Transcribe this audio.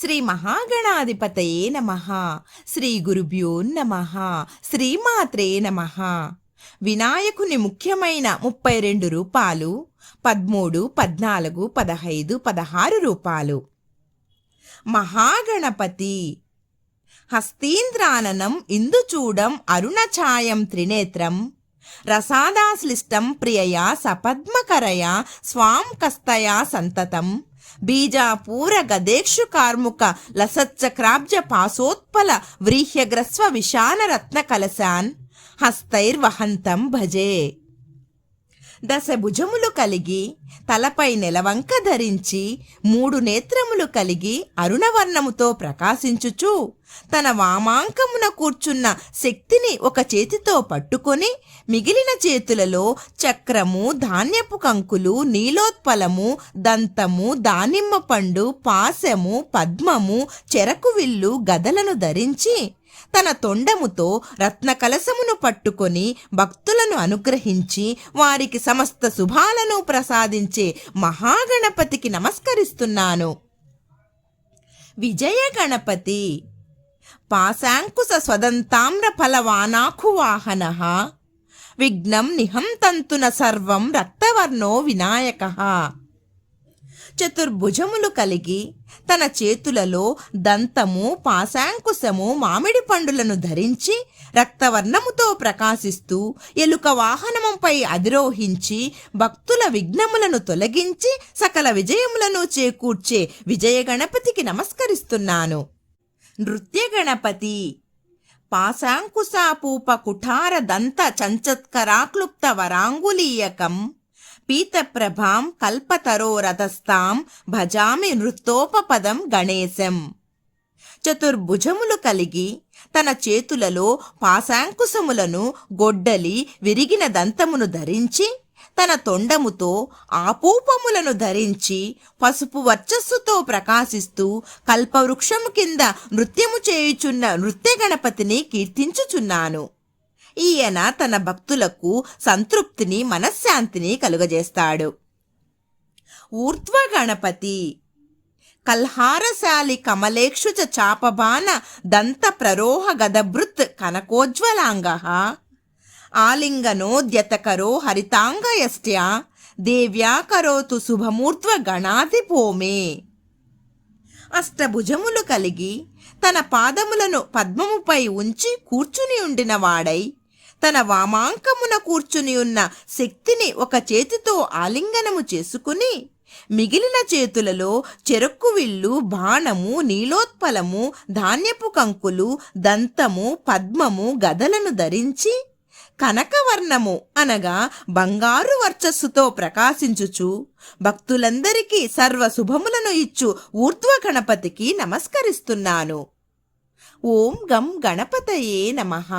శ్రీ మహాగణాధిపతయే నమ. శ్రీ గురుభ్యో నమ. శ్రీమాత్రే నమ. వినాయకుని ముఖ్యమైన ముప్పై రెండు రూపాలు పదమూడు పద్నాలుగు పదహైదు పదహారు రూపాలు. మహాగణపతి. హస్తీంద్రాననం ఇందుచూడం అరుణఛాయం త్రినేత్రం రసాదాశ్లిష్టం ప్రియయా సపద్మకరయా స్వాం కస్తయా సంతతం బీజాపూర గదేక్షు కార్ముక లసచ్చక్రాబ్జ పాసోత్పల వ్రీహ్యగ్రస్వ విశాన రత్న కలశాన్ హస్తైర్వహంతం దశభుజములు దశ భుజములు కలిగి తలపై నెలవంక ధరించి మూడు నేత్రములు కలిగి అరుణవర్ణముతో ప్రకాశించుచు తన వామాంకమున కూర్చున్న శక్తిని ఒక చేతితో పట్టుకొని మిగిలిన చేతులలో చక్రము ధాన్యపు కంకులు నీలోత్పలము దంతము దానిమ్మ పండు పాశము పద్మము చెరకు విల్లు గదలను ధరించి తన తొండముతో రత్న కలసమును పట్టుకొని భక్తులను అనుగ్రహించి వారికి సమస్త శుభాలను ప్రసాదించే మహాగణపతికి నమస్కరిస్తున్నాను. విజయ గణపతి పాశాంకుశ స్వదంతామ్ర ఫలవానాఖువాహన విఘ్నం నిహంతంతున సర్వం రక్తవర్ణో వినాయక. చతుర్భుజములు కలిగి తన చేతులలో దంతము పాశాంకుశము మామిడి పండులను ధరించి రక్తవర్ణముతో ప్రకాశిస్తూ ఎలుక వాహనముపై అధిరోహించి భక్తుల విఘ్నములను తొలగించి సకల విజయములను చేకూర్చే విజయ గణపతికి నమస్కరిస్తున్నాను. నృత్య గణపతి పాశాంకుశాపూప కుఠార దంత చంచత్కరాక్లుప్త వరాంగులీయకం పీతప్రభాం కల్పతరోరథస్తాం భజామి నృత్తోపపదం గణేశం చతుర్భుజములు కలిగి తన చేతులలో పాశాంకుశములను గొడ్డలి విరిగిన దంతమును ధరించి తన తొండముతో ఆపూపములను ధరించి పసుపు వర్చస్సుతో ప్రకాశిస్తూ కల్పవృక్షము కింద నృత్యము చేయుచున్న నృత్య గణపతిని కీర్తించుచున్నాను। ఈయన తన భక్తులకు సంతృప్తిని మనశ్శాంతిని కలుగజేస్తాడు. ఊర్ధ్వ గణపతి కల్హారశాలి కమలేక్షుచ చాపబాన దంత ప్రరోహ గదభృత్ కనకోజ్వలాంగ ఆలింగనోద్యతకరో హరితాంగయస్ట్యా దేవ్యాకరోతు శుభమూర్ధ్వ గణాధిపోమే అష్టభుజములు కలిగి తన పాదములను పద్మముపై ఉంచి కూర్చుని ఉండినవాడై తన వామాంకమున కూర్చుని ఉన్న శక్తిని ఒక చేతితో ఆలింగనము చేసుకుని మిగిలిన చేతులలో చెరుకు విల్లు బాణము నీలోత్పలము ధాన్యపు కంకులు దంతము పద్మము గదలను ధరించి కనకవర్ణము అనగా బంగారు వర్చస్సుతో ప్రకాశించుచు భక్తులందరికీ సర్వ శుభములను ఇచ్చు ఊర్ధ్వ గణపతికి నమస్కరిస్తున్నాను. ఓం గం గణపతయే నమః.